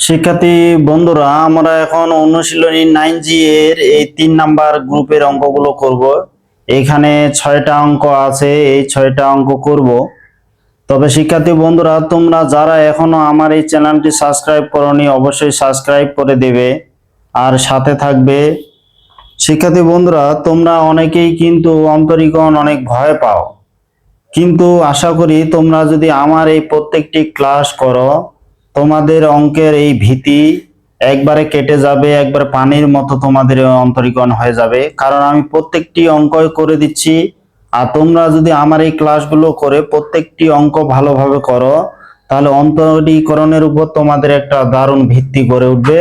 শিক্ষার্থী বন্ধুরা, আমরা এখন অনুশীলনী নাইন জি এর এই তিন নাম্বার গ্রুপের অঙ্কগুলো করব। এখানে ছয়টা অঙ্ক আছে, এই ছয়টা অঙ্ক করব। তবে শিক্ষার্থী বন্ধুরা, তোমরা যারা এখনও আমার এই চ্যানেলটি সাবস্ক্রাইব করনি, অবশ্যই সাবস্ক্রাইব করে দেবে। আর সাথে থাকবে। শিক্ষার্থী বন্ধুরা, তোমরা অনেকেই কিন্তু অন্তরীকরণ অনেক ভয় পাও। কিন্তু আশা করি তোমরা যদি আমার এই প্রত্যেকটি ক্লাস করো তোমাদের অঙ্কের এই ভীতি একবারে কেটে যাবে, একবার পানির মতো তোমাদের অন্তরীকরণ হয়ে যাবে। কারণ আমি প্রত্যেকটি অঙ্কই করে দিচ্ছি, আর তোমরা যদি আমার এই ক্লাসগুলো করে প্রত্যেকটি অঙ্ক ভালোভাবে করো, তাহলে অন্তরীকরণের উপর তোমাদের একটা দারুণ ভিত্তি গড়ে উঠবে।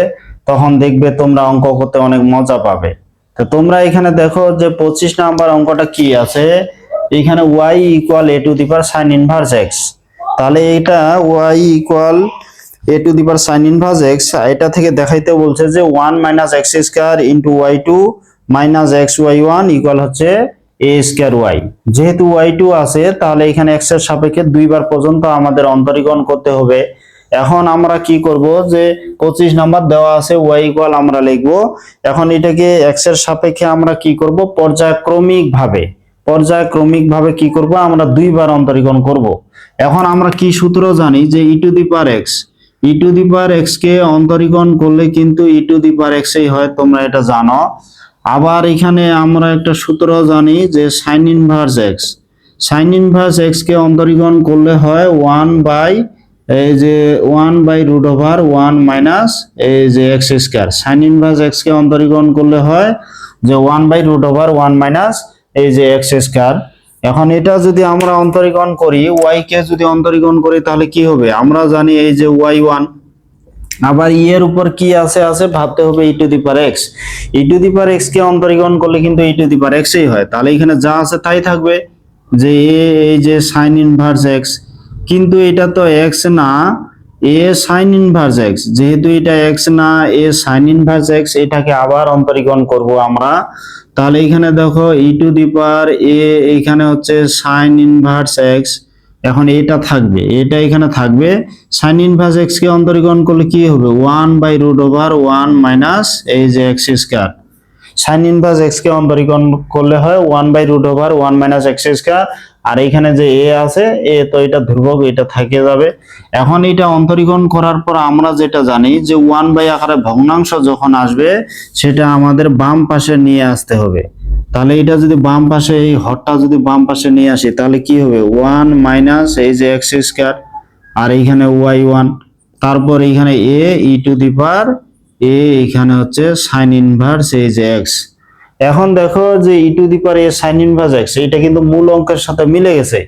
তখন দেখবে তোমরা অঙ্ক করতে অনেক মজা পাবে। তো তোমরা এখানে দেখো যে পঁচিশ নাম্বার অঙ্কটা কি আছে? এখানে Y equal A to the power sine inverse X তাহলে এটা Y equal A to the power sine inverse X এটা থেকে দেখাইতে বলছে যে one minus X square into Y two minus X Y one equal হচ্ছে এ স্কোয়ার ওয়াই যেহেতু Y two আছে, তাহলে এখানে এক্সের সাপেক্ষে দুইবার পর্যন্ত আমাদের অন্তরীকরণ করতে হবে। এখন আমরা কি করব যে পঁচিশ নাম্বার দেওয়া আছে ওয়াই ইকুয়াল আমরা লিখব। এখন এটাকে এক্সের সাপেক্ষে আমরা কি করব? পর্যায়ক্রমিক ভাবে পর্যায়ক্রমিক ভাবে কি করব? আমরা দুইবার অন্তরীকরণ করব। এখন আমরা কি সূত্র জানি যে E to the power X E to the power X কে অন্তরীকরণ করলে কিন্তু ই টু দি পার এক্স এই হয়, তোমরা এটা জানো। আবার এখানে আমরা একটা সূত্র জানি যে sine inverse X sine inverse X কে অন্তরীকরণ করলে হয় ওয়ান বাই এই যে one by root over one minus এই যে X square sine inverse X কে অন্তরীকরণ করলে হয় যে one by root over one minus এই যে এক্স স্কোয়ার এখন এটা যদি আমরা অন্তরীকরণ করি ওয়াই কে যদি অন্তরীকরণ করি, তাহলে কি হবে? আমরা জানি এই যে ওয়াই ওয়ান আবার ই এর উপর কি আছে আছে, ভাবতে হবে E to the power X E to the power X কে অন্তরীকরণ করলে কিন্তু ই টু দি পার এক্সই হয়। তাহলে এখানে যা আছে তাই থাকবে, যে এ এই যে সাইন ইনভার্স এক্স কিন্তু এটা তো এক্স না এ সাইন ইনভার্স এক্স যেহেতু এটা এক্স না এ সাইন ইনভার্স এক্স এটাকে আবার অন্তরীকরণ করব আমরা। তাহলে এখানে দেখো ই টু দি পাওয়ার এ এখানে হচ্ছে সাইন ইনভার্স এক্স এখন এটা থাকবে, এটা এখানে থাকবে। সাইন ইনভার্স এক্স কে অন্তরীকরণ করলে কি হবে? One by root over one minus এই যে X square sine inverse X কে অন্তরীকরণ করলে হয় one by root over one minus X square আর এখানে যে এ আছে এ তো এটা ধ্রুবক, এটা থেকে যাবে। এখন এটা অন্তরীকরণ করার পর আমরা যেটা জানি যে ওয়ান বাই আকারে ভগ্নাংশ যখন আসবে, সেটা আমাদের বাম পাশে নিয়ে আসতে হবে। তাহলে এটা যদি বাম পাশে, এই হরটা যদি বাম পাশে নিয়ে আসি, তাহলে কি হবে? ওয়ান মাইনাস এই যে এক্স স্কোয়ার আর এইখানে ওয়াই ওয়ান তারপর এইখানে এ ই টু দি পার এ এখানে হচ্ছে সাইন ইনভার্স এই যে এক্স এখন দেখো যে E to the power A sine inverse X এটা কিন্তু মূল অঙ্কের সাথে মিলে গেছে।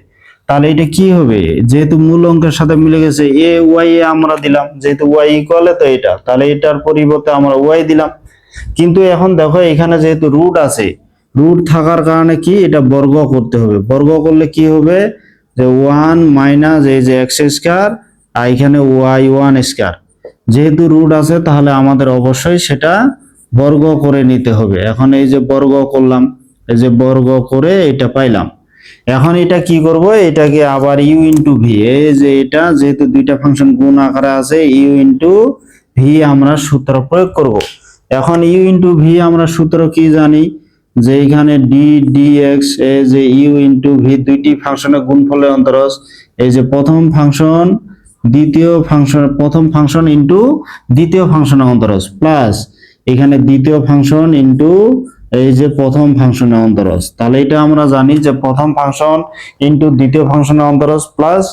তাহলে এটা কি হবে? যেহেতু মূল অঙ্কের সাথে মিলে গেছে, এ ওয়াই এ আমরা দিলাম, যেহেতু ওয়াই ইকুয়ালে তো এটা। তাহলে এটার পরিবর্তে আমরা ওয়াই দিলাম। কিন্তু এখন দেখো এখানে যেহেতু রুট আছে রুট থাকার কারণে কি? এটা বর্গ করতে হবে। বর্গ করলে কি হবে? যে ওয়ান মাইনাস এই যে এক্স স্কোয়ার আর এখানে ওয়াই ওয়ান স্কোয়ার যেহেতু রুট আছে, তাহলে আমাদের অবশ্যই সেটা বর্গ করে নিতে হবে। এখন এই যে বর্গ করলাম, এই যে বর্গ করে এটা পাইলাম। এখন এটা কি করব? এটাকে আবার ইউ ইন্টু ভি এই যে এটা, যেহেতু দুইটা ফাংশন গুণ আকারে আছে ইউ ইন্টু ভি আমরা সূত্র প্রয়োগ করব। এখন ইউ ইন্টু ভি আমরা সূত্র কি জানি? যে এখানে ডি ডি এক্স এই যে ইউ ইন্টু ভি দুইটি ফাংশনের গুণফলের অন্তরস, এই যে প্রথম ফাংশন দ্বিতীয় ফাংশন প্রথম ফাংশন ইন্টু দ্বিতীয় ফাংশনের অন্তরস। প্লাস এখানে দ্বিতীয় ফাংশন ইন্টু এই যে প্রথম ফাংশনের অন্তরস। তাহলে এটা আমরা জানি যে প্রথম ফাংশন ইন্টু দ্বিতীয় ফাংশনের অন্তরস প্লাস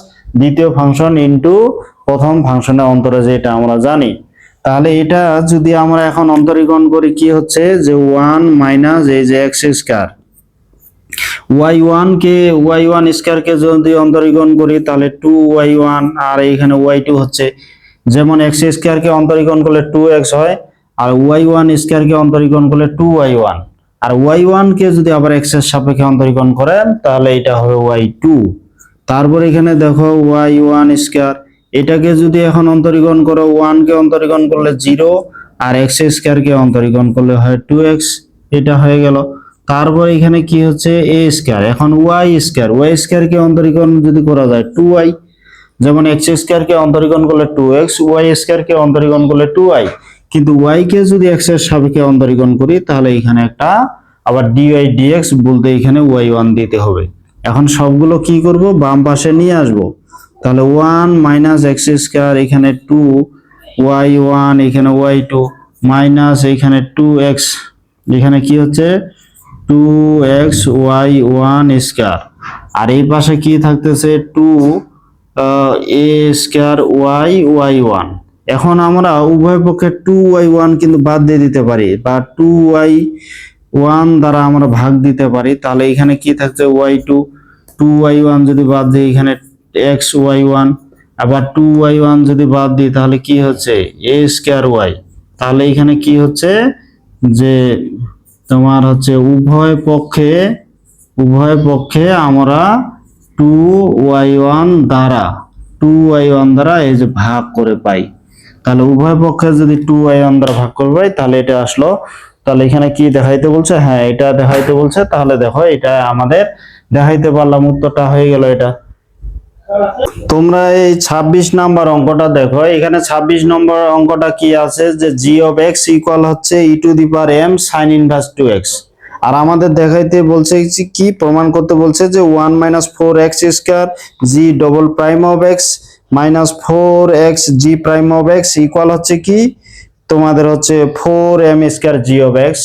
দ্বিতীয় ফাংশন ইন্টু প্রথম ফাংশনের অন্তরস, এটা আমরা জানি। তাহলে এটা যদি আমরা এখন অন্তরীকরণ করি, কি হচ্ছে? যে ওয়ান মাইনাস এই যে এক্স স্কোয়ার ওয়াই ওয়ান কে ওয়াই ওয়ান স্কোয়ার কে যদি অন্তরীকরণ করি, তাহলে টু ওয়াই ওয়ান আর এইখানে ওয়াই টু হচ্ছে। যেমন এক্স স্কোয়ার কে অন্তরীকরণ করলে টু এক্স হয়, আর ওয়াই ওয়ান স্কোয়ার কে অন্তরীকরণ করলে টু ওয়াই ওয়ান আর ওয়াই ওয়ান কে যদি আবার এক্সের সাপেক্ষে অন্তরীকরণ করেন, তাহলে এটা হবে ওয়াই টু তারপর এখানে দেখো ওয়াই ওয়ান স্কোয়ার এটাকে যদি এখন অন্তরীকরণ করো ওয়ান কে অন্তরীকরণ করলে জিরো আর এক্স স্কোয়ার কে অন্তরীকরণ করলে হয় টু এক্স এটা হয়ে গেল। তারপর এখানে কি হচ্ছে? এ স্কোয়ার এখন ওয়াই স্কোয়ার ওয়াই স্কোয়ার কে অন্তরীকরণ যদি করা যায় টু ওয়াই যেমন এক্স স্কোয়ারকে অন্তরীকরণ করলে টু এক্স ওয়াই স্কোয়ারকে অন্তরীকরণ করলে টু ওয়াই কিন্তু ওয়াই কে যদি এক্সের সাপেক্ষে অন্তরীকরণ করি, তাহলে এখানে একটা আবার ডিওয়াই ডিএক্স বলতে এখানে ওয়াই ওয়ান দিতে হবে। এখন সবগুলো কি করব? বাম পাশে নিয়ে আসব। তাহলে ওয়ান মাইনাস এক্স স্কোয়ার এখানে টু ওয়াই ওয়ান এখানে ওয়াই টু মাইনাস এখানে টু এক্স এখানে কি হচ্ছে? Two x y one square আর এই পাশে কি থাকতেছে? Two a square y y one এখন আমরা উভয় পক্ষে টু ওয়াই ওয়ান কিন্তু বাদ দিয়ে দিতে পারি বা টু ওয়াই ওয়ান দ্বারা আমরা ভাগ দিতে পারি। তাহলে এখানে কি থাকছে? Y two two y one যদি বাদ দিই, এখানে এক্স ওয়াই ওয়ান আবার টু ওয়াই ওয়ান যদি বাদ দিই, তাহলে কি হচ্ছে? এ স্কোয়ার ওয়াই তাহলে এখানে কি হচ্ছে? যে তোমার হচ্ছে উভয় পক্ষে উভয় পক্ষে আমরা টু ওয়াই ওয়ান দ্বারা টু ওয়াই ওয়ান দ্বারা এই যে ভাগ করে পাই। তাহলে উভয় পক্ষে যদি টু ওয়াই ওয়ান দ্বারা ভাগ করে পাই, তাহলে এটা আসলো, তাহলে এখানে কি দেখাইতে বলছে? হ্যাঁ এটা দেখাইতে বলছে, তাহলে দেখো এটা আমাদের দেখাইতে পারলাম, উত্তরটা হয়ে গেল এটা। তোমরা এই ২৬ নাম্বার অঙ্কটা দেখো। এখানে ২৬ নম্বর অঙ্কটা কি আছে? যে জি অফ এক্স ইকুয়াল হচ্ছে e to the power m sine inverse two x আর আমাদের দেখাইতে বলছে কি? প্রমাণ করতে বলছে যে one minus four x square g double prime of x minus four x g prime of x equal হচ্ছে কি? তোমাদের হচ্ছে four m square g of x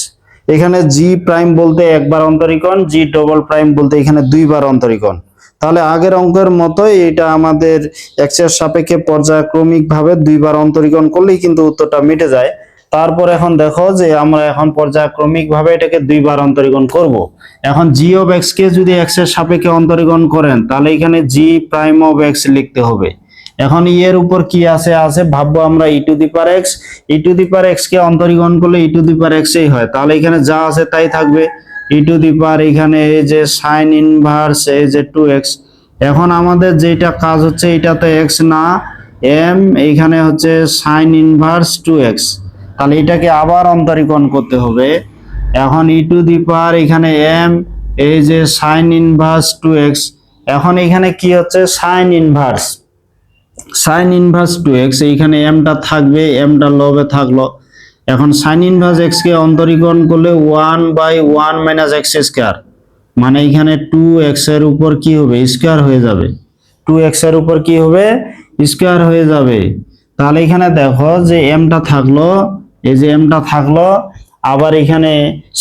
এখানে জি প্রাইম বলতে একবার অন্তরীকরণ জি ডবল প্রাইম বলতে এখানে দুইবার অন্তরীকরণ। তাহলে আগের অঙ্কের মতোই এটা আমাদের এক্সের সাপেক্ষে পর্যায়ক্রমিক ভাবে দুইবার অন্তরীকরণ করলেই কিন্তু উত্তরটা মিটে যায়। তারপর এখন দেখো যে আমরা এখন পর্যায়ক্রমিক ভাবে এটাকে দুইবার অন্তরীকরণ করব। এখন জি অফ এক্স কে যদি এক্সের সাপেক্ষে অন্তরীকরণ করেন, তাহলে এখানে জি প্রাইম অফ এক্স লিখতে হবে। এখন ই এর উপর কি আছে? আছে, ভাববো আমরা e to the power x e to the power x কে অন্তরীকরণ করলে ই টু দি পার এক্স এই হয়। তাহলে এখানে যা আছে তাই থাকবে। ই টু দি পার এখানে এই যে সাইন ইনভার্স এই যে টু এক্স এখন আমাদের যেটা কাজ হচ্ছে এটাতে এক্স না এম এইখানে হচ্ছে সাইন ইনভার্স টু এক্স তাহলে এটাকে আবার অন্তরীকরণ করতে হবে। এখন ই টু দি পার এখানে এম এই যে সাইন ইনভার্স টু এক্স এখন এখানে কি হচ্ছে? Sine inverse sine inverse two x এইখানে এমটা থাকবে এমটা লবে থাকল। এখন সাইন ইনভার্স এক্স কে অন্তরীকরণ করলে one by one minus x square মানে এখানে টু এক্সের উপর কি হবে? স্কোয়ার হয়ে যাবে। টু এক্সের উপর কি হবে? স্কোয়ার হয়ে যাবে। তাহলে এখানে দেখো যে এমটা থাকল, এই যে এমটা থাকল, আবার এখানে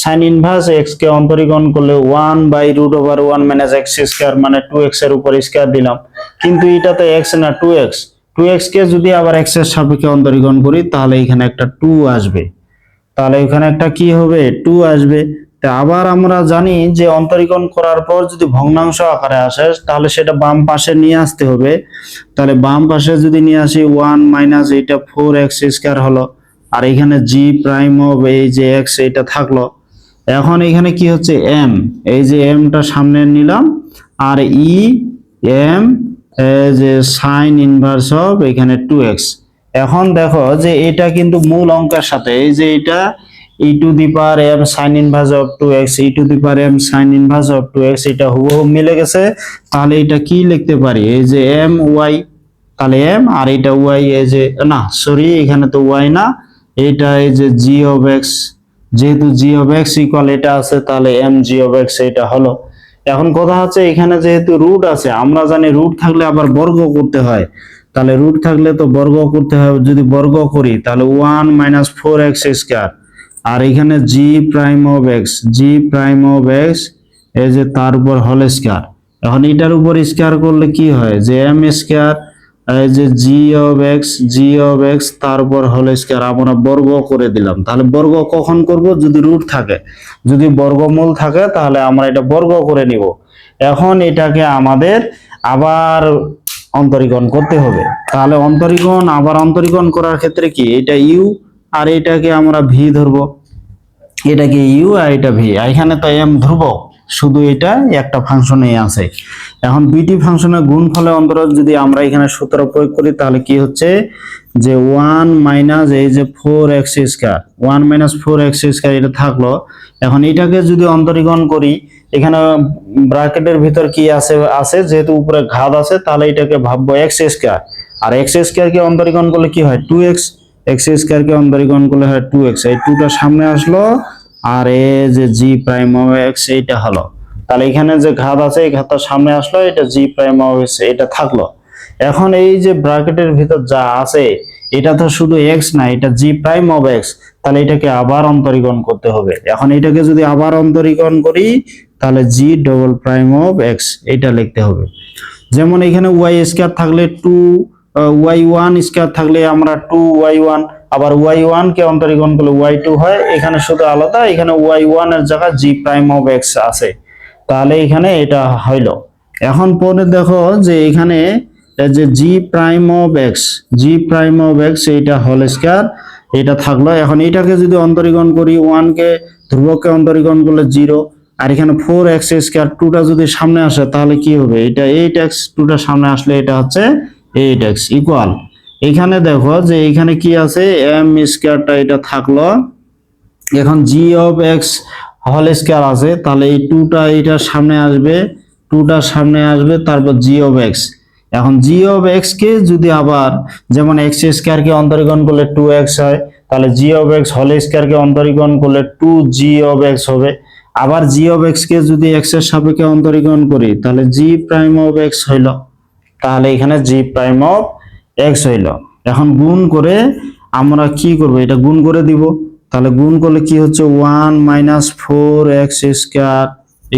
সাইন ইনভার্স এক্স কে অন্তরীকরণ করলে one by root over one minus x square মানে টু এক্সের উপর স্কোয়ার দিলাম। কিন্তু এটাতে এক্স না টু এক্স টু এক্স কে যদি আবার এক্সের সাপেক্ষে অন্তরীকরণ করি, তাহলে এখানে একটা টু আসবে। তাহলে এখানে একটা কি হবে? টু আসবে। তা আবার আমরা জানি যে অন্তরীকরণ করার পর যদি ভগ্নাংশ আকারে আসে, তাহলে সেটা বাম পাশে নিয়ে আসতে হবে। তাহলে বাম পাশে যদি নিয়ে আসি ওয়ান মাইনাস এইটা ফোর এক্স স্কোয়ার হলো, আর এখানে জি প্রাইম অফ এই যে এক্স এটা থাকল, এখন এখানে কি হচ্ছে? এম এই যে এমটা সামনে নিলাম, আর ই এম যে সাইন ইনভার্স অফ এখানে টু এক্স এখন দেখো যে এটা কিন্তু মূল অঙ্কের সাথে, এই যে এটা e to the power m sine inverse of two x e to the power m sine inverse of two x এটা হুবহু মিলে গেছে। তাহলে এটা কি লিখতে পারি? এই যে এম ওয়াই তাহলে এম আর এটা ওয়াই এই যে, না সরি এখানে তো ওয়াই না। এটা এই যে জি অফ এক্স যেহেতু জি অফ এক্স ইকুয়াল এটা আছে, তাহলে এম জি অফ এক্স এটা হলো। এখন কথা হচ্ছে এখানে যেহেতু রুট আছে, আমরা জানি রুট থাকলে আবার বর্গ করতে হয়। তাহলে রুট থাকলে তো বর্গ করতে হয়, যদি বর্গ করি, তাহলে one minus four x square আর এখানে g prime of x g prime of x এই যে তার উপর হল স্কোয়ার এখন এটার উপর স্কোয়ার করলে কি হয়? যে এম স্কোয়ার এই যে g of x g of x তারপর হল স্কোয়ার আমরা বর্গ করে দিলাম। তাহলে বর্গ কখন করব? যদি রুট থাকে। যদি বর্গমূল থাকে, তাহলে আমরা এটা বর্গ করে নিব। এখন এটাকে আমাদের আবার অন্তরীকরণ করতে হবে। তাহলে অন্তরীকরণ, আবার অন্তরীকরণ করার ক্ষেত্রে কি? এটা ইউ আর এটাকে আমরা ভি ধরবো। এটাকে ইউ আর এটা ভি এখানে তো এম ধ্রুবক। শুধু এটা একটা ফাংশনে আছে। এখন দুইটি ফাংশনের গুণফলে অন্তরজ যদি আমরা এখানে সূত্র প্রয়োগ করি, তাহলে কি হচ্ছে? যে ওয়ান মাইনাস এই যে four x square one minus four x square এটা থাকল। এখন এটাকে যদি অন্তরীকরণ করি, এখানে ব্র্যাকেটের ভিতর কি আছে আছে? যেহেতু উপরে ঘাত আছে, তাহলে এটাকে ভাববো এক্স স্কোয়ার আর এক্স স্কোয়ার কে অন্তরীকরণ করলে কি হয়? টু এক্স এক্স স্কোয়ার কে অন্তরীকরণ করলে হয় টু এক্স এই টুটা সামনে আসলো আর এ যে জি প্রাইম অফ এক্স এইটা হলো। তাহলে এখানে যে ঘাত আছে, এই ঘাতটা সামনে আসলো, এটা জি প্রাইম অফ এক্স এটা থাকল। এখন এই যে ব্র্যাকেটের ভিতর যা আছে, এটা তো শুধু এক্স না, এটা জি প্রাইম অফ এক্স তাহলে এটাকে আবার অন্তরীকরণ করতে হবে। এখন এটাকে যদি আবার অন্তরীকরণ করি, তাহলে g double prime of x এটা লিখতে হবে। যেমন এখানে ওয়াই স্কোয়ার থাকলে টু ওয়াই ওয়ান স্কোয়ার থাকলে আমরা টু ওয়াই ওয়ান আবার ওয়াই ওয়ান কে অন্তরীকরণ করলে ওয়াই টু হয়, এখানে শুধু আলাদা, এখানে ওয়াই ওয়ানের জায়গায় জি প্রাইম অফ এক্স আছে। তাহলে এখানে এটা হইল। এখন পরে দেখো যে এখানে যে g prime of x g prime of x এইটা হোল স্কয়ার এটা থাকল। এখন এটাকে যদি অন্তরীকরণ করি ওয়ান কে ধ্রুবককে অন্তরীকরণ করলে জিরো আর এখানে ফোর এক্স স্কয়ার টুটা যদি সামনে আসে, তাহলে কি হবে? এটা এইট এক্স টুটা সামনে আসলে এটা হচ্ছে এইট এক্স ইকুয়াল এখানে দেখো যে এখানে কি আছে? এম স্কয়ারটা এটা থাকল। এখন g of x whole square আছে। তাহলে এই টুটা এইটার সামনে আসবে টুটার সামনে আসবে, তারপর জি অফ এক্স এখন জি অফ এক্স কে যদি আবার যেমন এক্স স্কয়ার কে অন্তরীকরণ করলে টু এক্স হয়, তাহলে g of x whole square কে অন্তরীকরণ করলে টু জি অফ এক্স হবে। আবার জি অফ এক্স কে যদি এক্সের সাপেক্ষে অন্তরীকরণ করি, তাহলে জি প্রাইম অফ এক্স হইল। তাহলে এখানে জি প্রাইম অফ এক্স হইল। এখন গুণ করে আমরা কি করব? এটা গুণ করে দিব। তাহলে গুণ করলে কি হচ্ছে? One minus four x square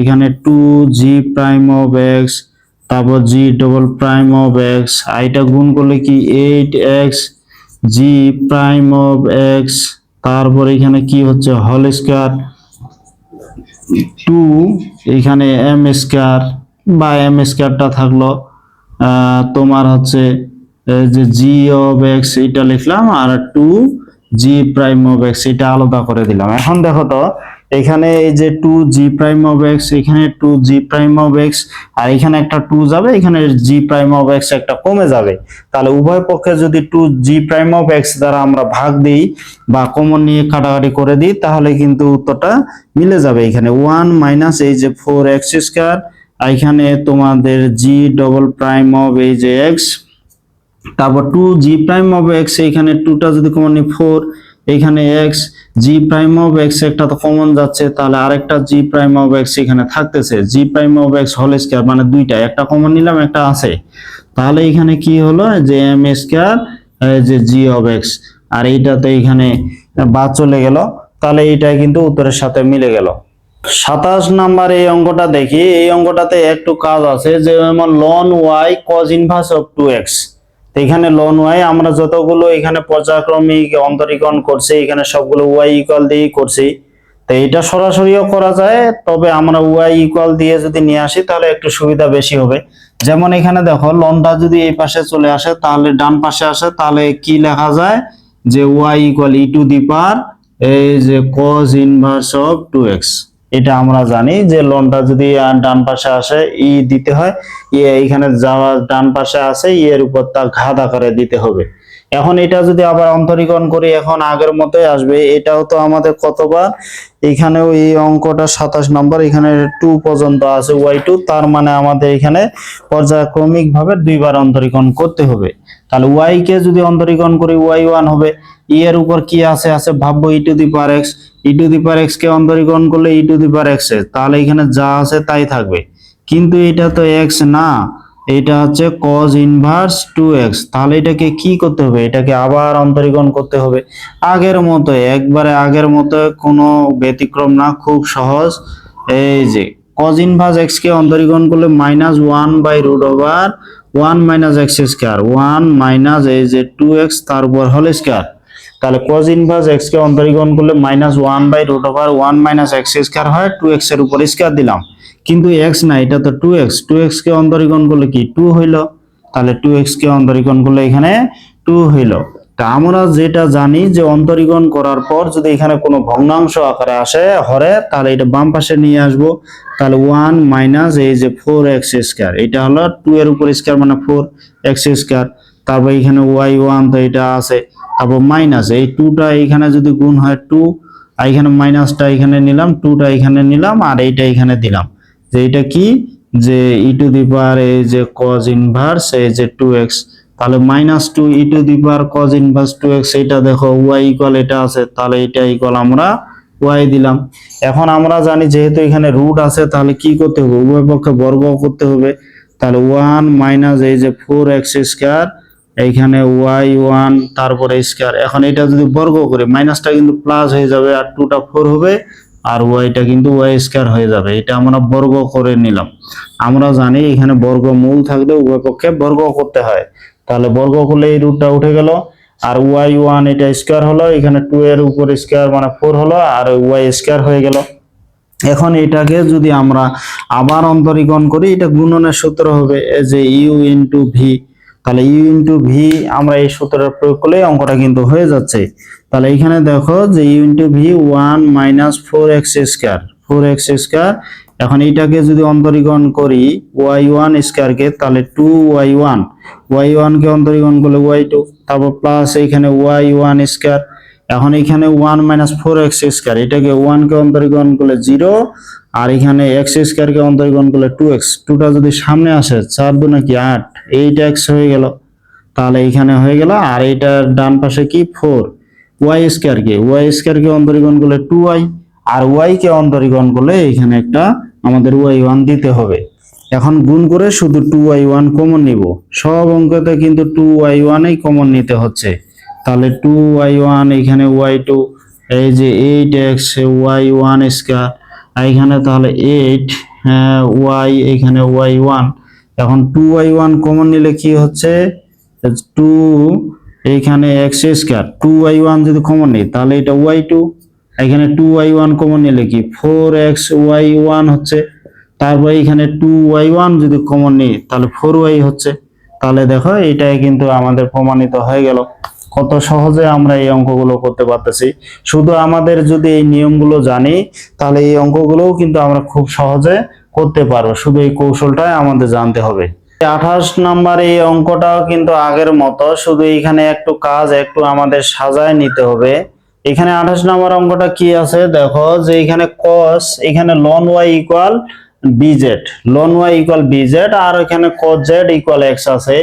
এখানে two g prime of x তারপর g double prime of x এটা গুণ করলে কি? Eight x g prime of x তারপর এখানে কি হচ্ছে? হল স্কোয়ার টু এখানে এম স্কোয়ার বা এম স্কোয়ারটা থাকল তোমার হচ্ছে যে জি অফ এক্স এটা লিখলাম আর two g prime of x এটা আলাদা করে দিলাম। এখন দেখো তো, এখানে এই যে two g prime of x এখানে two g prime of x আর এখানে একটা টু যাবে, এখানে জি প্রাইম অফ এক্স একটা কমে যাবে। তাহলে উভয় পক্ষে যদি two g prime of x দ্বারা আমরা ভাগ দিই বা কমন নিয়ে কাটাকাটি করে দিই, তাহলে কিন্তু উত্তরটা মিলে যাবে এখানে। ওয়ান মাইনাস এই যে ফোর এক্স স্কোয়ার এখানে তোমাদের জি ডবল প্রাইম অফ এই যে এক্স তারপর two g prime of x এখানে টুটা যদি কমন নিই ফোর এখানে x g prime of x একটা তো কমন যাচ্ছে, তাহলে আরেকটা জি প্রাইম অফ এক্স এখানে থাকতেছে। G prime of x whole square মানে দুইটা, একটা কমন নিলাম, একটা আছে। তাহলে এখানে কি হলো? যে এম স্কয়ার যে জি অফ এক্স আর এইটাতে এখানে বাদ চলে গেল। তাহলে এইটা কিন্তু উত্তরের সাথে মিলে গেল। সাতাশ নাম্বার এই অঙ্কটা দেখি। এই অঙ্কটাতে একটু কাজ আছে যেমন ln y cos inverse of two x এখানে লন ওয়াই, আমরা যতগুলো এখানে পর্যায়ক্রমিক অন্তরীকরণ করছি, এখানে সবগুলো ওয়াই ইকুয়াল দিয়েই করছি। তো এটা সরাসরিও করা যায়, তবে আমরা ওয়াই ইকুয়াল দিয়ে যদি নিয়ে আসি, তাহলে একটু সুবিধা বেশি হবে। যেমন এখানে দেখো লনটা যদি এই পাশে চলে আসে, তাহলে ডান পাশে আসে, তাহলে কি লেখা যায়? যে y equal e to the power এই যে cos inverse of two x এটা আমরা জানি যে লোনটা যদি ডান পাশে আসে, ই দিতে হয় ই এইখানে যাওয়া ডান পাশে আসে ইয়ের উপর তা ঘাত আকারে দিতে হবে। এখন এটা যদি আবার অন্তরীকরণ করি, এখন আগের মতোই আসবে। এটাও তো আমাদের কতবার এখানেও এই অঙ্কটা সাতাশ নম্বর, এখানে টু পর্যন্ত আছে ওয়াই টু তার মানে আমাদের এখানে পর্যায়ক্রমিক ভাবে দুইবার অন্তরীকরণ করতে হবে। তাহলে ওয়াই কে যদি অন্তরীকরণ করি ওয়াই ওয়ান হবে। ই এর উপর কি আছে? আছে ভাববো e to the power x e to the power x কে অন্তরীকরণ করলে ই টু দি পার এক্স তাহলে এখানে যা আছে তাই থাকবে। কিন্তু এটা তো এক্স না। এটা হচ্ছে কজ ইনভার্স টু এক্স তাহলে এটাকে কি করতে হবে? এটাকে আবার অন্তরীকরণ করতে হবে। আগের মতো, একবারে আগের মতো কোনো ব্যতিক্রম না, খুব সহজ। এই যে কজ ইনভার্স এক্স কে অন্তরীকরণ করলে minus one by root over one minus x square one minus এই যে টু এক্স তার উপর হোল স্কোয়ার তাহলে cos ইনভার্স x কে অন্তরীকরণ করলে minus one by root over one minus x square হয় টু এক্সের উপর স্কোয়ার দিলাম। কিন্তু এক্স না, এটা তো টু এক্স টু এক্স কে অন্তরীকরণ করলে কি? টু হইল। তাহলে টু এক্স কে অন্তরীকরণ করলে এখানে টু হইল। তা আমরা যেটা জানি যে অন্তরীকরণ করার পর যদি এখানে কোনো ভগ্নাংশ আকারে আসে, হরে, তাহলে এটা বাম পাশে নিয়ে আসব। তাহলে ওয়ান মাইনাস এই যে ফোর এক্স স্কোয়ার এটা হলো টু এর উপর স্কোয়ার মানে ফোর এক্স স্কোয়ার তারপর এখানে ওয়াই ওয়ান তো এটা আছে। তারপর মাইনাস এই টুটা এখানে যদি গুণ হয় টু আর এখানে মাইনাসটা এখানে নিলাম টুটা এখানে নিলাম, আর এইটা এখানে দিলাম। যে এটা কি? যে ই টু দি পাওয়ার এই যে কজ ইনভার্স এই যে টু এক্স তাহলে minus two e to the power cos inverse two x এটা দেখো ওয়াই ইকুয়াল এটা আছে, তাহলে এটা ইকুয়াল আমরা ওয়াই দিলাম। এখন আমরা জানি যেহেতু এখানে রুট আছে, তাহলে কি করতে হবে? উভয় পক্ষে বর্গ করতে হবে। তাহলে ওয়ান মাইনাস এই যে ফোর এক্স স্কোয়ার এইখানে ওয়াই ওয়ান তারপরে স্কোয়ার এখন এটা যদি বর্গ করি মাইনাসটা কিন্তু প্লাস হয়ে যাবে আর টুটা ফোর হবে। আর ওয়াইটা কিন্তু ওয়াই স্কোয়ার হয়ে যাবে। এটা আমরা বর্গ করে নিলাম। আমরা জানি এখানে বর্গ মূল থাকলে উভয় পক্ষে বর্গ করতে হয়। তাহলে বর্গ করলে এই রুটটা উঠে গেল। আর ওয়াই ওয়ান এটা স্কোয়ার হলো, এখানে টু এর উপর স্কোয়ার মানে ফোর হলো, আর ওয়াই স্কোয়ার হয়ে গেল। এখন এটাকে যদি আমরা আবার অন্তরীকরণ করি, এটা গুণনের সূত্র হবে যে ইউ ইন্টু ভি তাহলে ইউ ইন্টু ভি আমরা এই সূত্রের প্রয়োগ করলে অঙ্কটা কিন্তু হয়ে যাচ্ছে। তাহলে এখানে দেখো যে u into v one minus four x square four x square এখন এটাকে যদি অন্তরীকরণ করি ওয়াই ওয়ান স্কোয়ারকে তাহলে টু ওয়াই ওয়ান ওয়াই ওয়ানকে অন্তরীকরণ করলে ওয়াই টু তারপর প্লাস এইখানে ওয়াই ওয়ান স্কোয়ার এখন এখানে one minus four x square এটাকে ওয়ানকে অন্তরীকরণ করলে জিরো আর এখানে এক্স স্কোয়ারকে অন্তরীকরণ করলে টু এক্স টুটা যদি সামনে আসে, চার দু নাকি আট এইট এক্স হয়ে গেল। তাহলে এখানে হয়ে গেল, আর এইটার ডান পাশে কি? ফোর ওয়াই স্কোয়ারকে ওয়াই স্কোয়ারকে অন্তরীকরণ করলে টু ওয়াই আর ওয়াই কে অন্তরীকরণ করলে এখানে একটা আমাদের ওয়াই ওয়ান দিতে হবে। এখন গুণ করে শুধু টু ওয়াই ওয়ান কমন নিব। সব অঙ্কতে কিন্তু টু ওয়াই ওয়ানই কমন নিতে হচ্ছে। তাহলে টু ওয়াই ওয়ান এখানে ওয়াই টু এই যে eight x y one square এখানে তাহলে এইট ওয়াই এখানে ওয়াই ওয়ান এখন টু ওয়াই ওয়ান কমন নিলে কি হচ্ছে? টু এইখানে x square two y one যদি কমন নিই, তাহলে এটা ওয়াই টু এখানে টু ওয়াই ওয়ান কমন নিলে কি? ফোর এক্স ওয়াই ওয়ান হচ্ছে। তারপর এখানে টু ওয়াই ওয়ান যদি কমন নিই, তাহলে ফোর ওয়াই হচ্ছে। তাহলে দেখো, এটাই কিন্তু আমাদের প্রমাণিত হয়ে গেল। কত সহজে আমরা এই অঙ্কগুলো করতে পারতেছি। শুধু আমাদের যদি এই নিয়মগুলো জানি, তাহলে এই অঙ্কগুলোও কিন্তু আমরা খুব সহজে করতে পারব শুধু এই কৌশলটাই আমাদের জানতে হবে। আঠাশ নাম্বার এই অঙ্কটাও কিন্তু আগের মতো, শুধু এখানে একটু কাজ, একটু আমাদের সাজায় নিতে হবে। এখানে আঠাশ নাম্বার অঙ্কটা কি আছে? দেখো যে এখানে কস এখানে ln y equal b z ln y equal b z আর এখানে কস জেড ইকুয়াল এক্স আছে।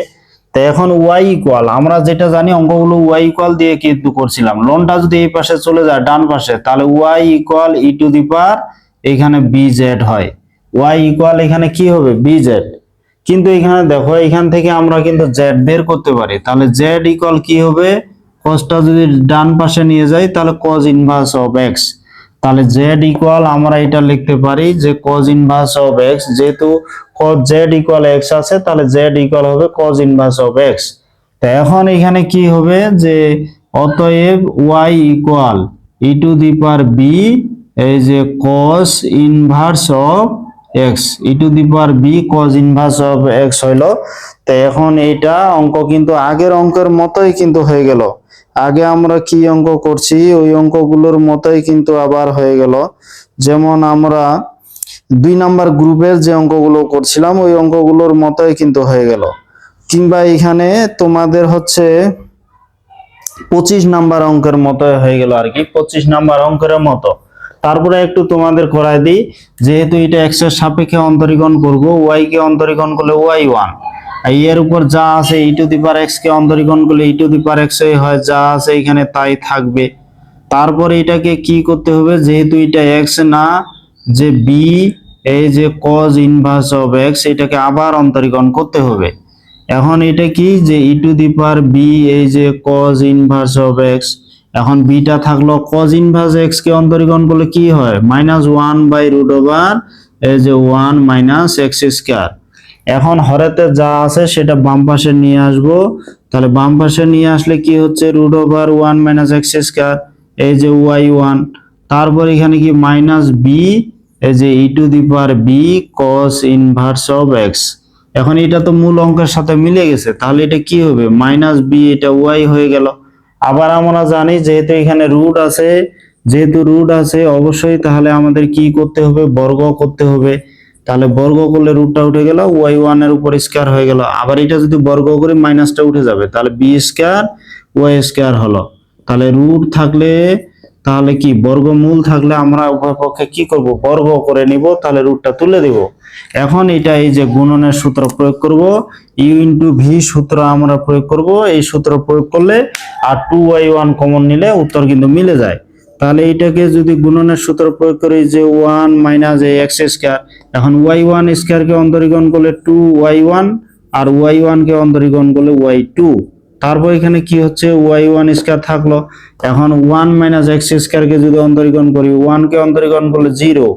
তো এখন ওয়াই ইকুয়াল আমরা যেটা জানি অঙ্কগুলো ওয়াই ইকুয়াল দিয়ে কিন্তু করছিলাম। লোনটা যদি এই পাশে চলে যায়, ডান পাশে, তাহলে y equal e to the power এখানে বি জেড হয়। ওয়াই ইকুয়াল এখানে কি হবে? বি জেড কিন্তু এখানে দেখো, এখান থেকে আমরা কিন্তু জেড বের করতে পারি। তাহলে জেড ইকুয়াল কি হবে? কসটা যদি ডান পাশে নিয়ে যাই, তাহলে কজ ইনভার্স অফ এক্স তাহলে জেড ইকুয়াল আমরা এটা লিখতে পারি যে কজ ইনভার্স অফ এক্স যেহেতু কজ জেড ইকুয়াল এক্স আছে, তাহলে জেড ইকুয়াল হবে কজ ইনভার্স অফ এক্স তো এখন এখানে কি হবে? যে অতএব y equal e to the power b এই যে cos inverse of x e to the power b cos inverse of x হইল। তো এখন এটা অঙ্ক কিন্তু আগের অঙ্কের মতোই কিন্তু হয়ে গেল। আগে আমরা কি অঙ্ক করছি, ওই অঙ্কগুলোর মতোই কিন্তু আবার হয়ে গেল। যেমন আমরা দুই নাম্বার গ্রুপের যে অঙ্কগুলো করছিলাম, ওই অঙ্কগুলোর মতোই কিন্তু হয়ে গেল। কিংবা এখানে তোমাদের হচ্ছে পঁচিশ নাম্বার অঙ্কের মতো হয়ে গেল আর কি, পঁচিশ নাম্বার অঙ্কের মতো। তারপরে একটু তোমাদের করাই দিই, যেহেতু এটা এক্সের সাপেক্ষে অন্তরীকরণ করব ওয়াই কে অন্তরীকরণ করলে ওয়াই ওয়ান আর এর উপর যা আছে ই টু দি পার এক্স কে অন্তরীকরণ করলে ই টু দি পার এক্স হয়, যা আছে এখানে তাই থাকবে। তারপরে এটাকে কি করতে হবে, যেহেতু এটা এক্স না, যে বি এই যে কজ ইনভার্স অফ এক্স এটাকে আবার অন্তরীকরণ করতে হবে। এখন এটা কি, যে ই টু দি পার বি এই যে কজ ইনভার্স অফ এক্স এখন বিটা থাকল কজ ইনভার্স এক্স কে অন্তরীকরণ করলে কি হয়? Minus one by root over এই যে ওয়ান মাইনাস এক্স স্কোয়ার এখন হরেতে যা আছে সেটা বাম পাশে নিয়ে আসব। তাহলে বাম পাশে নিয়ে আসলে কি হচ্ছে? Root over one minus x square এই যে ওয়াই ওয়ান তারপর এখানে কি মাইনাস বি এই যে e to the power b cos inverse of x এখন এটা তো মূল অঙ্কের সাথে মিলে গেছে। তাহলে এটা কি হবে? মাইনাস বি এটা ওয়াই হয়ে গেল। আবার আমরা জানি যেহেতু এখানে রুট আছে, যেহেতু রুট আছে, অবশ্যই তাহলে আমাদের কি করতে হবে? বর্গ করতে হবে। তাহলে বর্গ করলে রুটটা উঠে গেল ওয়াই ওয়ানের উপর স্কোয়ার হয়ে গেল। আবার এটা যদি বর্গ করি মাইনাসটা উঠে যাবে। তাহলে বি স্কোয়ার ওয়াই স্কোয়ার হলো। তাহলে রুট থাকলে তাহলে কি বর্গমূল থাকলে আমরা উভয় পক্ষে কি করব? বর্গ করে নিব, তাহলে রুটটা তুলে দিব। এখন এটা এই যে গুণনের সূত্র প্রয়োগ করব ইউ ইন্টু ভি সূত্র আমরা প্রয়োগ করব। এই সূত্র প্রয়োগ করলে আর টু ওয়াই ওয়ান কমন নিলে উত্তর কিন্তু মিলে যায়। তাহলে এটাকে যদি গুণনের সূত্র প্রয়োগ করি যে one minus a x square এখন ওয়াই ওয়ান স্কোয়ারকে অন্তরীকরণ করলে টু ওয়াই ওয়ান আর ওয়াই ওয়ানকে অন্তরীকরণ করলে ওয়াই টু তারপর এখানে কি হচ্ছে? ওয়াই ওয়ান স্কোয়ার থাকল। এখন ওয়ান মাইনাস এক্স স্কোয়ারকে যদি অন্তরীকরণ করি ওয়ানকে অন্তরীকরণ করলে জিরো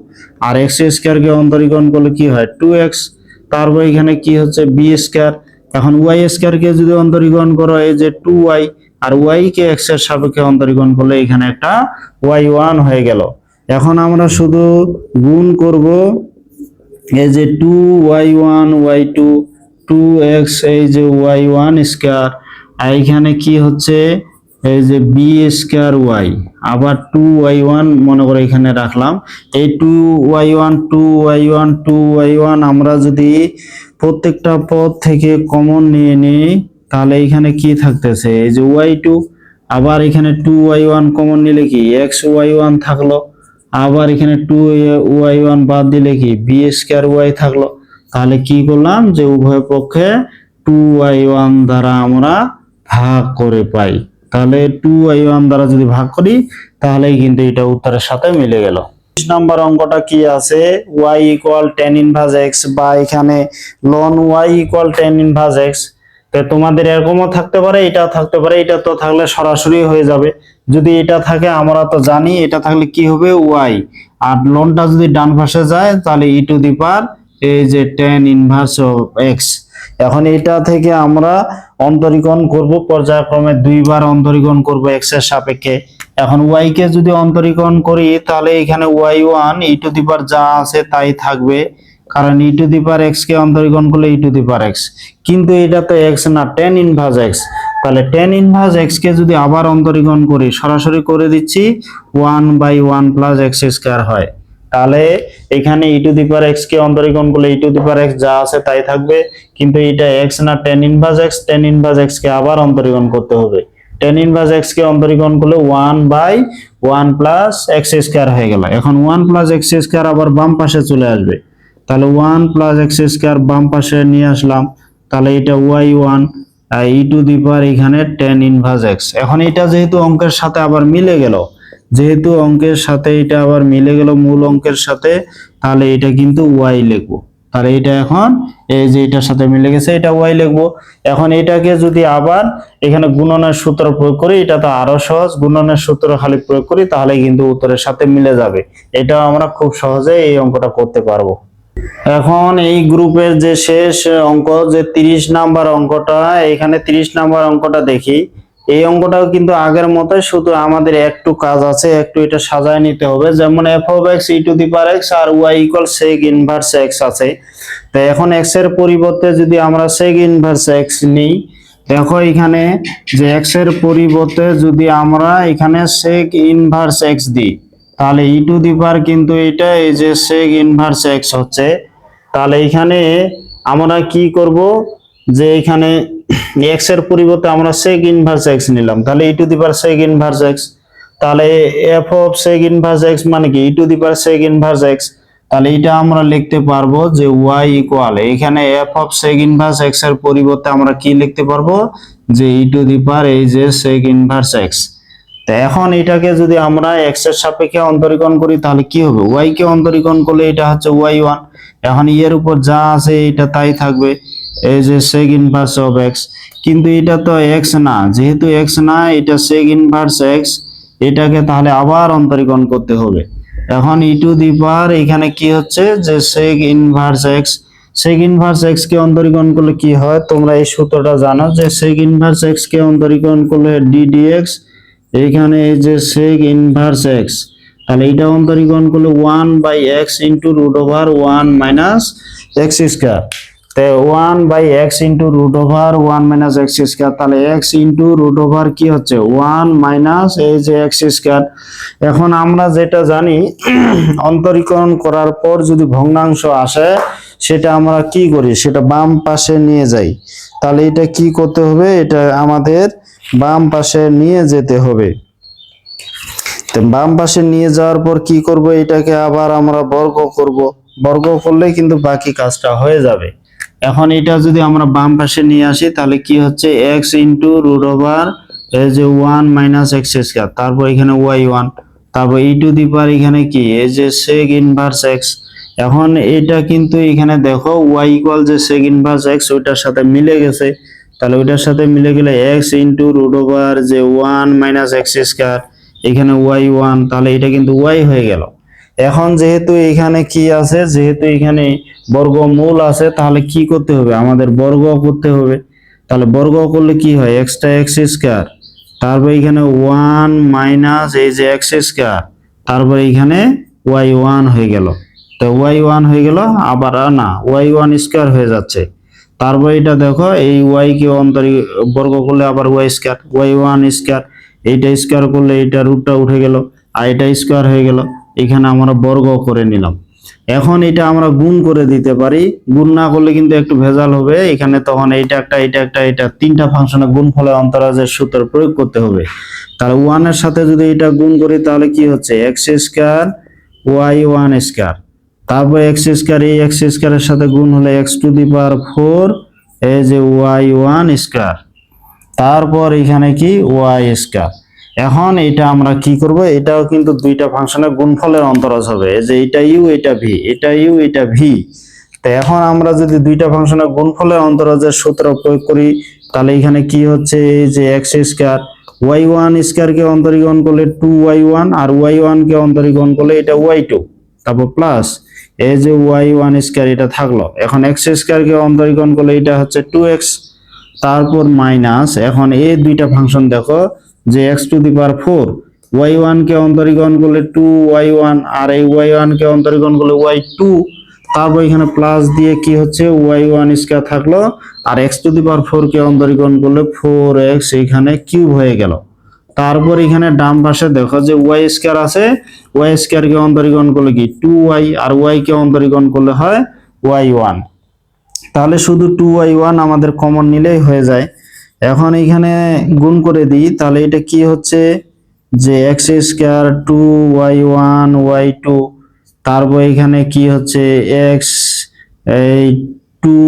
আর এক্স স্কোয়ারকে অন্তরীকরণ করলে কি হয়? টু এক্স তারপর এখানে কি হচ্ছে? বি স্কোয়ার এখন ওয়াই স্কোয়ারকে যদি অন্তরীকরণ করো, এই যে টু ওয়াই আর ওয়াই কে এক্সের সাপেক্ষে অন্তরীকরণ করলে এখানে একটা ওয়াই ওয়ান হয়ে গেল। এখন আমরা শুধু গুণ করব এই যে two y one y two two x এই যে ওয়াই ওয়ান স্কোয়ার এখানে কি হচ্ছে? এই যে বি স্কোয়ার ওয়াই আবার টু ওয়াই ওয়ান মনে করে এখানে রাখলাম। এই two y one two y one two y one আমরা যদি প্রত্যেকটা পদ থেকে কমন নিয়ে নিই, তাহলে এখানে কি থাকতেছে? এই যে ওয়াই টু আবার এখানে টু ওয়াই ওয়ান কমন নিলে কি? এক্স ওয়াই ওয়ান থাকল। আবার এখানে টু ওয়াই ওয়ান বাদ দিলে কি? বি স্কোয়ার ওয়াই থাকল। তাহলে কি করলাম? যে উভয় পক্ষে টু ওয়াই ওয়ান দ্বারা আমরা ভাগ করে পাই। তাহলে টু আই ওয়ান দ্বারা যদি ভাগ করি তাহলে কিন্তু এটা উত্তরের সাথে মিলে গেল। নাম্বার অঙ্কটা কি আছে? Y equal tan inverse x বা এখানে ln y equal tan inverse x তো তোমাদের এরকমও থাকতে পারে, এটাও থাকতে পারে, এটা তো থাকলে সরাসরি হয়ে যাবে। যদি এটা থাকে, আমরা তো জানি এটা থাকলে কি হবে? ওয়াই আর লোনটা যদি ডান পাশে যায়, তাহলে ই টু দি পার এই যে টেন ইনভার্স অফ এক্স এখন এটা থেকে আমরা অন্তরীকরণ করব, পর্যায়ক্রমে দুইবার অন্তরীকরণ করব এক্সের সাপেক্ষে। এখন y কে যদি অন্তরীকরণ করি, তাহলে এখানে y one e to the যা আছে তাই থাকবে। কারণ ই টু দি পার এক্স কে অন্তরীকরণ করলে ই টু দি এক্স কিন্তু এটা তো এক্স না টেন ইনভার্স এক্স তাহলে টেন ইনভার্স এক্স কে যদি আবার অন্তরীকরণ করি, সরাসরি করে দিচ্ছি one by one plus x square হয়। তাহলে এখানে ই টু দি পার এক্স কে অন্তরীকরণ করলে ই টু দি পার এক্স যা আছে তাই থাকবে। কিন্তু এটা এক্স না tan inverse x tan inverse x কে আবার অন্তরীকরণ করতে হবে। টেন ইনভার্স এক্স কে অন্তরীকরণ করলে one by one plus x square হয়ে গেল। এখন ওয়ান প্লাস এক্স স্কোয়ার আবার বাম পাশে চলে আসবে। তাহলে ওয়ান প্লাস এক্স স্কোয়ার বাম পাশে নিয়ে আসলাম। তাহলে এটা y one e to the power এখানে টেন ইনভার্স এক্স এখন এটা যেহেতু অঙ্কের সাথে আবার মিলে গেল যেহেতু অঙ্কের সাথে এটা আবার মিলে গেল মূল অঙ্কের সাথে, তাহলে এটা কিন্তু ওয়াই লিখব। তাহলে এটা এখন এই যে এটার সাথে মিলে গেছে, এটা ওয়াই লিখব। এখন এটাকে যদি আবার এখানে গুণনের সূত্র প্রয়োগ করি, এটা তো আরও সহজ, গুণনের সূত্র খালি প্রয়োগ করি, তাহলে কিন্তু উত্তরের সাথে মিলে যাবে। এটা আমরা খুব সহজে এই অঙ্কটা করতে পারব। এখন এই গ্রুপের যে শেষ অঙ্ক, যে তিরিশ নাম্বার অঙ্কটা, এখানে তিরিশ নাম্বার অঙ্কটা দেখি। এই অঙ্কটাও কিন্তু আগের মতোই, শুধু আমাদের একটু কাজ আছে, একটু এটা সাজায় নিতে হবে। যেমন f of x e to the power x R y equal sec inverse x আছে। তো এখন এক্সের পরিবর্তে যদি আমরা সেক ইনভার্স এক্স নিই, দেখো এখানে যে এক্সের পরিবর্তে যদি আমরা এখানে সেক ইনভার্স এক্স দিই, তাহলে ই টু দি পার কিন্তু এটা, এই যে সেক ইনভার্স এক্স হচ্ছে। তাহলে এখানে আমরা কি করব? যে এখানে এক্সের পরিবর্তে আমরা সেক ইনভার্স এক্স নিলাম, তাহলে e to the power sec inverse x তাহলে f of sec inverse x মানে কি? E to the power sec inverse x তাহলে এটা আমরা লিখতে পারব যে y ইকুয়াল এখানে এফ অফ সেক ইনভার্স এক্সের পরিবর্তে আমরা কি লিখতে পারব? যে ই টু দি পার এই যে সেক ইনভার্স এক্স তো এখন এটাকে যদি আমরা এক্সের সাপেক্ষে অন্তরীকরণ করি, তাহলে কি হবে? y কে অন্তরীকরণ করলে এটা হচ্ছে ওয়াই ওয়ান এখন এর উপর যা আছে, এটা তাই থাকবে। এই যে সেক ইনভার্স অফ এক্স কিন্তু এটা তো এক্স না। যেহেতু এক্স না, এটা সেক ইনভার্স এক্স এটাকে তাহলে আবার অন্তরীকরণ করতে হবে। এখন ই টু দি পাওয়ার এখানে কি হচ্ছে? যে sec inverse x sec inverse x কে অন্তরীকরণ করলে কি হয়? তোমরা এই সূত্রটা জানো যে সেক ইনভার্স এক্স কে অন্তরীকরণ করলে ডি ডিএক্স এখানে এই যে সেক ইনভার্স এক্স তাহলে এটা অন্তরীকরণ করলে one by x into root over one minus x square তো one by x into root over one minus x square তাহলে এক্স ইন্টু রুট ওভার কি হচ্ছে? ওয়ান মাইনাস এই যে এক্স স্কোয়ার এখন আমরা যেটা জানি, অন্তরীকরণ করার পর যদি ভগ্নাংশ আসে, সেটা আমরা কি করি? সেটা বাম পাশে নিয়ে যাই। তাহলে এটা কি করতে হবে? এটা আমাদের বাম পাশে নিয়ে যেতে হবে। তো বাম পাশে নিয়ে যাওয়ার পর কি করব? এটাকে আবার আমরা বর্গ করব। বর্গ করলে কিন্তু বাকি কাজটা হয়ে যাবে। এখন এটা যদি আমরা বাম পাশে নিয়ে আসি, তাহলে কি হচ্ছে? এক্স ইন্টু রুট ওভার এই যে ওয়ান মাইনাস এক্স স্কোয়ার তারপর এখানে ওয়াই ওয়ান তারপর ই টু দি পাওয়ার এখানে কি? এই যে সেক ইনভার্স এক্স এখন এটা কিন্তু এখানে দেখো ওয়াই ইকুয়াল যে সেক ইনভার্স এক্স ওইটার সাথে মিলে গেছে। তাহলে ওইটার সাথে মিলে গেলে এক্স ইন্টু রুট ওভার যে ওয়ান মাইনাস এক্স স্কোয়ার এখানে ওয়াই ওয়ান তাহলে এটা কিন্তু ওয়াই হয়ে গেল। এখন যেহেতু এখানে কি আছে, যেহেতু এখানে বর্গমূল আছে, তাহলে কি করতে হবে? আমাদের বর্গ করতে হবে। তাহলে বর্গ করলে কি হয়? এক্সট্রা এক্স স্কোয়ার তারপর এখানে ওয়ান মাইনাস এই যে এক্স স্কোয়ার তারপর এখানে ওয়াই ওয়ান হয়ে গেল। তো ওয়াই ওয়ান হয়ে গেল, আবার না ওয়াই ওয়ান স্কোয়ার হয়ে যাচ্ছে। তারপর এটা দেখো, এই ওয়াই কে অন্তরি বর্গ করলে আবার y square y one square এইটা স্কোয়ার করলে এইটা রুটটা উঠে গেল, আর এটা স্কোয়ার হয়ে গেল। এখানে আমরা বর্গ করে নিলাম। এখন এটা আমরা গুণ করে দিতে পারি। গুণ না করলে কিন্তু একটু ভেজাল হবে। এখানে তখন এইটা একটা এটা একটা এটা তিনটা ফাংশনে গুণ ফলে অন্তরাজের সূত্র প্রয়োগ করতে হবে। তাহলে ওয়ানের সাথে যদি এটা গুণ করি, তাহলে কি হচ্ছে? X square y one square তারপর এক্স স্কোয়ার এই এক্স স্কোয়ারের সাথে গুণ হলে x to the power four এই যে ওয়াই ওয়ান স্কোয়ার তারপর এখানে কি? ওয়াই স্কোয়ার এখন এটা আমরা কি করব? এটাও কিন্তু দুইটা ফাংশনের গুণফলের অন্তরাজ হবে। যে এটা ইউ, এটা ভি। এটা ইউ, এটা ভি। তো এখন আমরা যদি দুইটা ফাংশনের গুণফলের অন্তরাজের সূত্র প্রয়োগ করি, তাহলে এখানে কি হচ্ছে? যে এক্স স্কোয়ার ওয়াই ওয়ান স্কোয়ারকে অন্তরীকরণ করলে টু ওয়াই ওয়ান আর ওয়াই ওয়ানকে অন্তরীকরণ করলে এটা ওয়াই টু তারপর প্লাস এই যে ওয়াই ওয়ান স্কোয়ার এটা থাকল। এখন এক্স স্কোয়ারকে অন্তরীকরণ করলে এটা হচ্ছে টু এক্স তারপর মাইনাস এখন এই দুইটা ফাংশন দেখো যে x to the power four y one কে অন্তরীকরণ করলে টু ওয়াই ওয়ান আর এই ওয়াই ওয়ান কে অন্তরীকরণ করলে ওয়াই টু তারপর এখানে প্লাস দিয়ে কি হচ্ছে? ওয়াই ওয়ান স্কোয়ার থাকল, আর x to the power four কে অন্তরীকরণ করলে ফোর এক্স এখানে কিউব হয়ে গেল। তারপর এখানে ডান পাশে দেখো যে ওয়াই স্কোয়ার আছে ওয়াই স্কোয়ার কে অন্তরীকরণ করলে কি? টু ওয়াই আর ওয়াই কে অন্তরীকরণ করলে হয় ওয়াই ওয়ান তাহলে শুধু টু ওয়াই ওয়ান আমাদের কমন নিলেই হয়ে যায়। এখন এখানে গুণ করে দিই, তাহলে এটা কি হচ্ছে? যে x square two y one y two তারপর এখানে কি হচ্ছে? এক্স এই two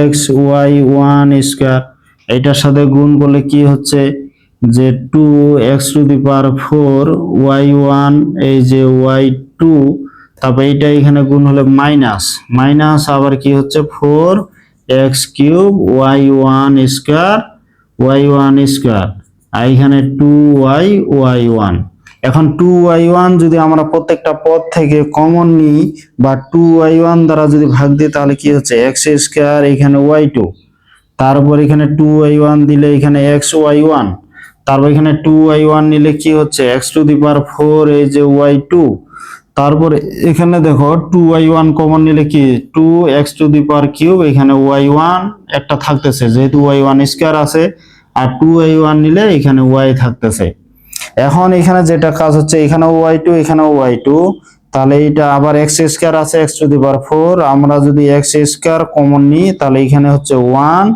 x y one square এটার সাথে গুণ করলে কি হচ্ছে? যে two x to the power four y one এই যে ওয়াই টু তারপর এটা এখানে গুণ হলে মাইনাস মাইনাস আবার কি হচ্ছে? Four x cube y one square y one square. আর এখানে টু ওয়াই ওয়াই ওয়ান। এখন টু ওয়াই ওয়ান যদি আমরা প্রত্যেকটা পদ থেকে কমন নিই বা টু ওয়াই ওয়ান দ্বারা যদি ভাগ দিই, তাহলে কি হচ্ছে? এক্স স্কোয়ার এখানে ওয়াই টু। তারপর এখানে টু ওয়াই ওয়ান দিলে এখানে এক্স ওয়াই ওয়ান। তারপর এখানে টু ওয়াই ওয়ান নিলে কি হচ্ছে? X to the power four এই যে ওয়াই টু। তারপর এখানে দেখো টু ওয়াই ওয়ান কমন নিলে কি? Two x to the power cube এখানে ওয়াই ওয়ান একটা থাকতেছে, যেহেতু ওয়াই ওয়ান স্কোয়ার আছে, আর টু ওয়াই ওয়ান নিলে এখানে ওয়াই থাকতেছে। এখন এখানে যেটা কাজ হচ্ছে, এখানে ওয়াই টু এখানে ওয়াই টু তাহলে এটা আবার এক্স স্কোয়ার আছে x to the power four আমরা যদি এক্স স্কোয়ার কমন নিই, তাহলে এখানে হচ্ছে ওয়ান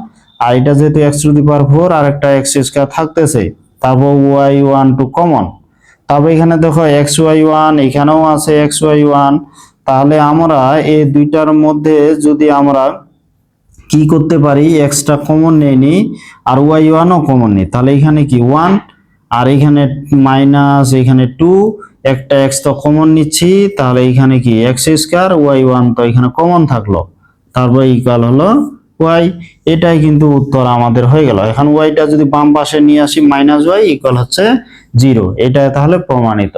আর এটা যেহেতু x to the power four আর একটা এক্স স্কোয়ার থাকতেছে, তারপর ওয়াই ওয়ান টু কমন তবে এখানে দেখো এক্স ওয়াই ওয়ান, এখানেও আছে এক্স ওয়াই ওয়ান। তাহলে আমরা এই দুইটার মধ্যে যদি আমরা কি করতে পারি, এক্সটা কমন নেই নি আর ওয়াই ওয়ানও কমন নেই। তাহলে এখানে কি ওয়ান, আর এখানে মাইনাস এখানে টু, একটা এক্স তো কমন নিচ্ছি। তাহলে এখানে কি এক্স স্কোয়ার, ওয়াই ওয়ান তো এখানে কমন থাকল। তারপর ইকাল হলো ওয়াই এটাই কিন্তু উত্তর আমাদের হয়ে গেল। এখন ওয়াইটা যদি বাম পাশে নিয়ে আসি মাইনাস ওয়াই ইকুয়াল হচ্ছে জিরো এটা তাহলে প্রমাণিত।